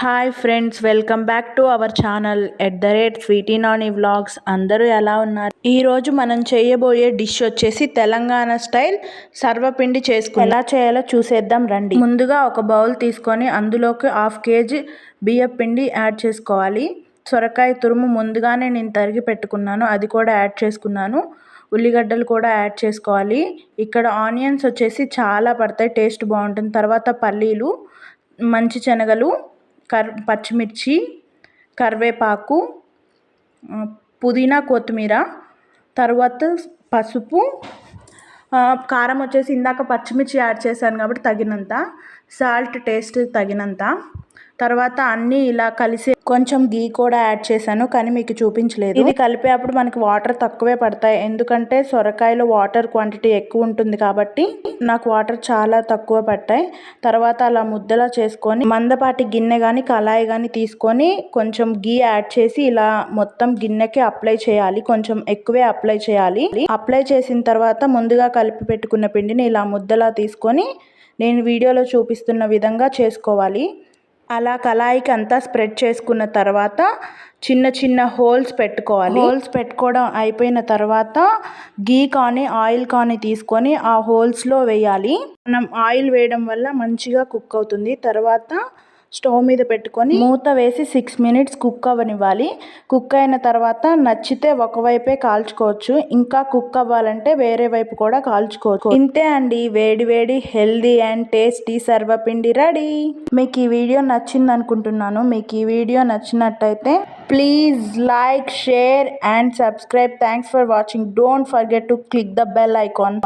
Hi friends welcome back to our channel at the rate sweety Nani vlogs అందరూ ఎలా ఉన్నారు? ఈరోజు మనం చేయబోయే డిష్ వచ్చేసి తెలంగాణ స్టైల్ సర్వపిండి చేసుకుని ఎలా చేయాలో చూసేద్దాం రండి. ముందుగా ఒక బౌల్ తీసుకొని అందులోకి హాఫ్ కేజీ బియ్యం పిండి యాడ్ చేసుకోవాలి. సొరకాయ తురుము ముందుగానే నేను తరిగి పెట్టుకున్నాను. అది కూడా యాడ్ చేసుకున్నాను. ఉల్లిగడ్డలు కూడా యాడ్ చేసుకోవాలి. ఇక్కడ ఆనియన్స్ వచ్చేసి చాలా పడతాయి టేస్ట్ బాగుంటుంది. తర్వాత పల్లీలు మంచి శనగలు కర్ పచ్చిమిర్చి కరివేపాకు పుదీనా కొత్తిమీర తర్వాత పసుపు కారం వచ్చేసి ఇందాక పచ్చిమిర్చి యాడ్ చేశాను కాబట్టి తగినంత సాల్ట్ టేస్ట్ తగినంత. తర్వాత అన్నీ ఇలా కలిసి కొంచెం గీ కూడా యాడ్ చేశాను కానీ మీకు చూపించలేదు. ఇది కలిపేటప్పుడు మనకి వాటర్ తక్కువే పడతాయి. ఎందుకంటే సొరకాయలో వాటర్ క్వాంటిటీ ఎక్కువ ఉంటుంది కాబట్టి నాకు వాటర్ చాలా తక్కువ పట్టాయి. తర్వాత అలా ముద్దలా చేసుకొని మందపాటి గిన్నె కానీ కళాయి కానీ తీసుకొని కొంచెం గీ యాడ్ చేసి ఇలా మొత్తం గిన్నెకి అప్లై చేయాలి. కొంచెం ఎక్కువే అప్లై చేయాలి. అప్లై చేసిన తర్వాత ముందుగా కలిపి పెట్టుకున్న పిండిని ఇలా ముద్దలా తీసుకొని నేను వీడియోలో చూపిస్తున్న విధంగా చేసుకోవాలి. అలా కళాయికి అంతా స్ప్రెడ్ చేసుకున్న తర్వాత చిన్న చిన్న హోల్స్ పెట్టుకోవాలి. హోల్స్ పెట్టుకోవడం అయిపోయిన తర్వాత గీ కానీ ఆయిల్ కానీ తీసుకొని ఆ హోల్స్లో వేయాలి. మనం ఆయిల్ వేయడం వల్ల మంచిగా కుక్ అవుతుంది. తర్వాత స్టవ్ మీద పెట్టుకొని మూత వేసి సిక్స్ మినిట్స్ కుక్ అవ్వనివ్వాలి. కుక్ అయిన తర్వాత నచ్చితే ఒకవైపే కాల్చుకోవచ్చు. ఇంకా కుక్ అవ్వాలంటే వేరే వైపు కూడా కాల్చుకోవచ్చు. ఇంతే అండి. వేడి వేడి healthy and tasty sarvapindi ready. మీకు ఈ వీడియో నచ్చింది అనుకుంటున్నాను మీకు ఈ వీడియో నచ్చినట్టయితే please like share and subscribe. Thanks for watching. Don't forget to click the bell icon.